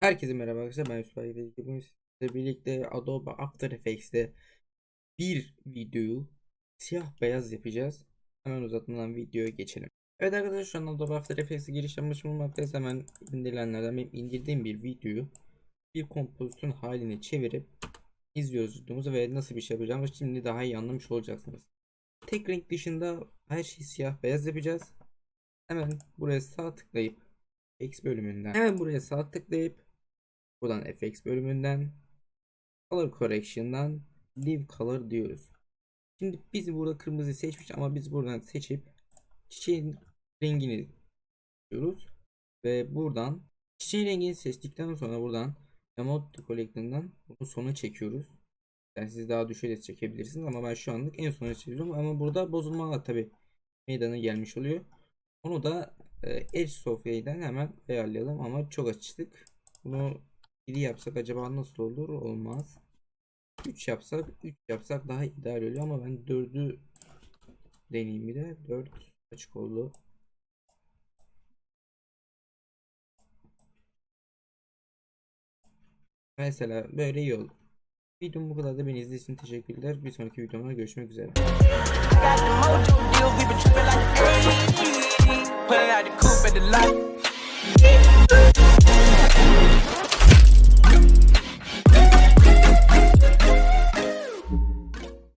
Herkese merhaba arkadaşlar ben Yusuf Aydın. Bugün sizlerle birlikte Adobe After Effects'te bir videoyu siyah beyaz yapacağız. Hemen uzatmadan videoya geçelim. Evet arkadaşlar şu an Adobe After Effects'e giriş yapmış bulunmaktayız. Hemen indirilenlerden benim indirdiğim bir videoyu bir kompozisyon haline çevirip izliyoruz videomuzu ve nasıl bir şey yapacağımızı şimdi daha iyi anlamış olacaksınız. Tek renk dışında her şeyi siyah beyaz yapacağız. Hemen buraya sağ tıklayıp X bölümünden hemen buraya sağ tıklayıp buradan FX bölümünden Color Correction'dan Leave Color diyoruz. Şimdi biz burada kırmızı seçmiş ama biz buradan seçip çiçeğin rengini diyoruz ve buradan çiçeğin rengini seçtikten sonra buradan Emote Collection'dan bunu sona çekiyoruz. Yani siz daha düşerek çekebilirsiniz ama ben şu anlık en sona çekiyorum ama burada bozulmalar tabi meydana gelmiş oluyor. Onu da e, Edge Software'den hemen ayarlayalım ama çok açtık. Bunu 7 yapsak acaba nasıl olur? Olmaz. 3 yapsak 3 yapsak daha ideal oluyor ama ben 4'ü deneyeyim bir de 4 açık oldu. Mesela böyle iyi oldu. Videom bu kadar da beni izlediğiniz için teşekkürler. Bir sonraki videomda görüşmek üzere.